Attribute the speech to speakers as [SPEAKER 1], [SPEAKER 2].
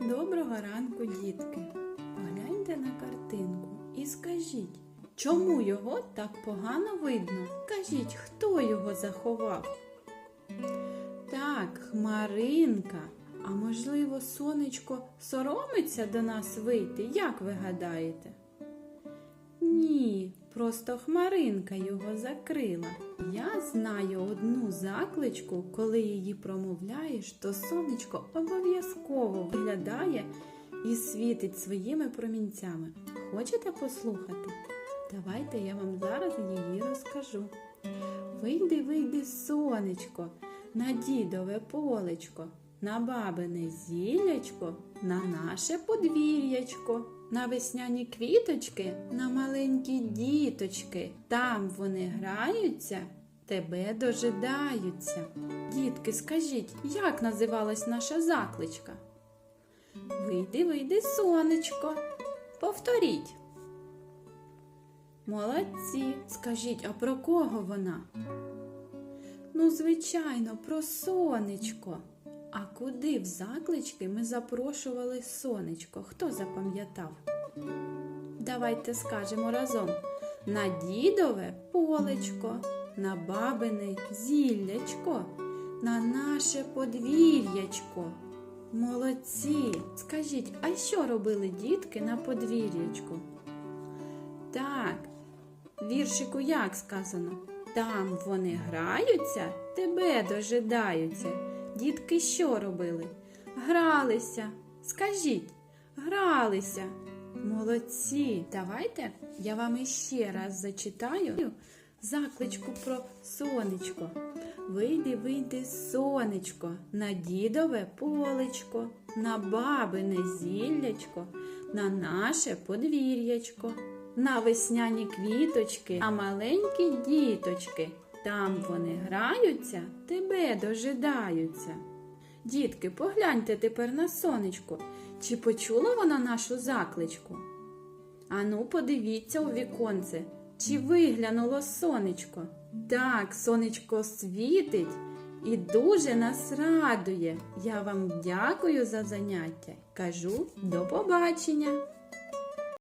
[SPEAKER 1] Доброго ранку, дітки. Погляньте на картинку і скажіть, чому його так погано видно? Кажіть, хто його заховав? Так, хмаринка. А можливо, сонечко соромиться до нас вийти, як ви гадаєте? Ні, просто хмаринка його закрила. Я знаю одну закличку, коли її промовляєш, то сонечко обов'язково виглядає і світить своїми промінцями. Хочете послухати? Давайте я вам зараз її розкажу. Вийди, вийди, сонечко, на дідове полечко, на бабине зілячко, на наше подвір'ячко, на весняні квіточки, на маленькі діточки. Там вони граються, тебе дожидаються. Дітки, скажіть, як називалась наша закличка? Вийди, вийди, сонечко. Повторіть. Молодці. Скажіть, а про кого вона? Ну, звичайно, про сонечко. А куди в заклички ми запрошували сонечко? Хто запам'ятав? Давайте скажемо разом: на дідове полечко, на бабине зіллячко, на наше подвір'ячко. Молодці! Скажіть, а що робили дітки на подвір'ячку? Так, віршику як сказано? Там вони граються, тебе дожидаються. Дітки що робили? Гралися. Скажіть, гралися. Молодці. Давайте я вам іще раз зачитаю закличку про сонечко. Вийди, вийди, сонечко, на дідове полечко, на бабине зіллячко, на наше подвір'ячко, на весняні квіточки, а маленькі діточки. Там вони граються, тебе дожидаються. Дітки, погляньте тепер на сонечко. Чи почула вона нашу закличку? Ану, подивіться у віконце, чи виглянуло сонечко. Так, сонечко світить і дуже нас радує. Я вам дякую за заняття. Кажу до побачення!